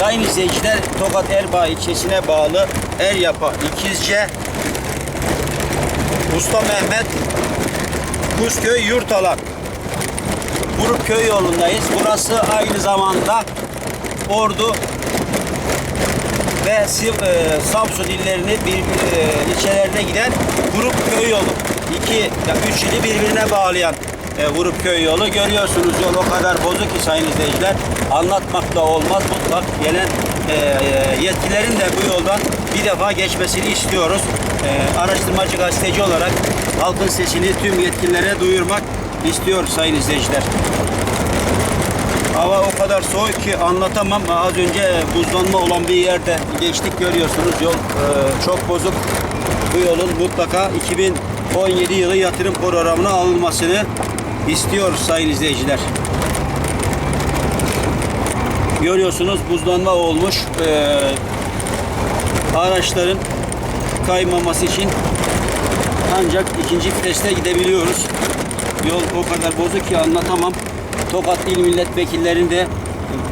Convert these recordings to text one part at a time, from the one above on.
Sayın izleyiciler Tokat Erbaa ilçesine bağlı Eryapa İkizce Usta Mehmet Kuzköy Yurtalan Grup köy yolundayız. Burası aynı zamanda Ordu ve e, Samsun illerini bir e, ilçelerine giden grup köy yolu. İki, ya üç ili birbirine bağlayan e, grup köy yolu. Görüyorsunuz yol o kadar bozuk ki sayın izleyiciler. Anlatmakla olmaz. Mutlak gelen e, e, yetkilerin de bu yoldan bir defa geçmesini istiyoruz. E, araştırmacı gazeteci olarak halkın sesini tüm yetkililere duyurmak istiyoruz sayın izleyiciler. Hava o kadar soğuk ki anlatamam. Az önce buzlanma olan bir yerde geçtik görüyorsunuz. Yol e, çok bozuk. Bu yolun mutlaka 2017 yılı yatırım programına alınmasını istiyoruz sayın izleyiciler. Görüyorsunuz buzlanma olmuş. E, araçların kaymaması için ancak ikinci viteste gidebiliyoruz. Yol o kadar bozuk ki anlatamam. Tokat İl Milletvekillerini de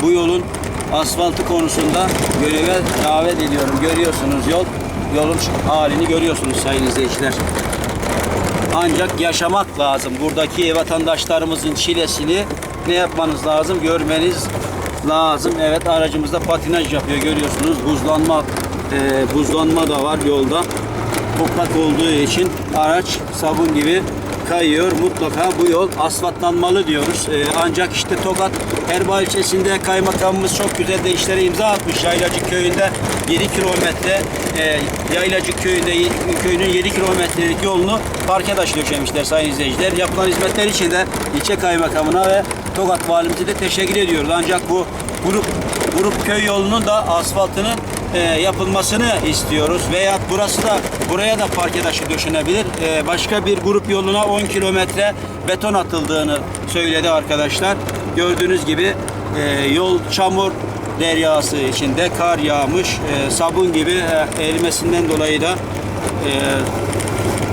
bu yolun asfaltı konusunda göreve davet ediyorum. Görüyorsunuz yol, yolun halini görüyorsunuz sayın izleyiciler. Ancak yaşamak lazım. Buradaki vatandaşlarımızın çilesini ne yapmanız lazım? Görmeniz lazım. Evet aracımızda patinaj yapıyor görüyorsunuz. Buzlanma e, buzlanma da var yolda. Toprak olduğu için araç sabun gibi kayıyor. Mutlaka bu yol asfaltlanmalı diyoruz. E, ancak işte Tokat Erbaa ilçesinde kaymakamımız çok güzel de işlere imza atmış. Yaylacık köyünde 7 kilometre e, Yaylacık köyünde köyünün 7 kilometrelik yolunu parke taş döşemişler sayın izleyiciler. Yapılan hizmetler için de ilçe kaymakamına ve Tokat valimize de teşekkür ediyoruz. Ancak bu grup grup köy yolunun da asfaltının e, yapılmasını istiyoruz. Veya burası da buraya da parke taşı döşenebilir. E, başka bir grup yoluna 10 kilometre beton atıldığını söyledi arkadaşlar. Gördüğünüz gibi e, yol çamur deryası içinde kar yağmış. E, sabun gibi e, erimesinden dolayı da e,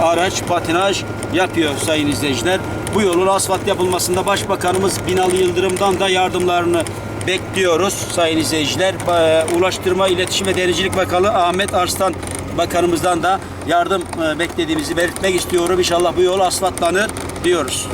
araç patinaj yapıyor sayın izleyiciler. Bu yolun asfalt yapılmasında Başbakanımız Binali Yıldırım'dan da yardımlarını bekliyoruz sayın izleyiciler. Ba- Ulaştırma, İletişim ve Denizcilik Bakanı Ahmet Arslan Bakanımızdan da yardım e, beklediğimizi belirtmek istiyorum. İnşallah bu yol asfaltlanır diyoruz.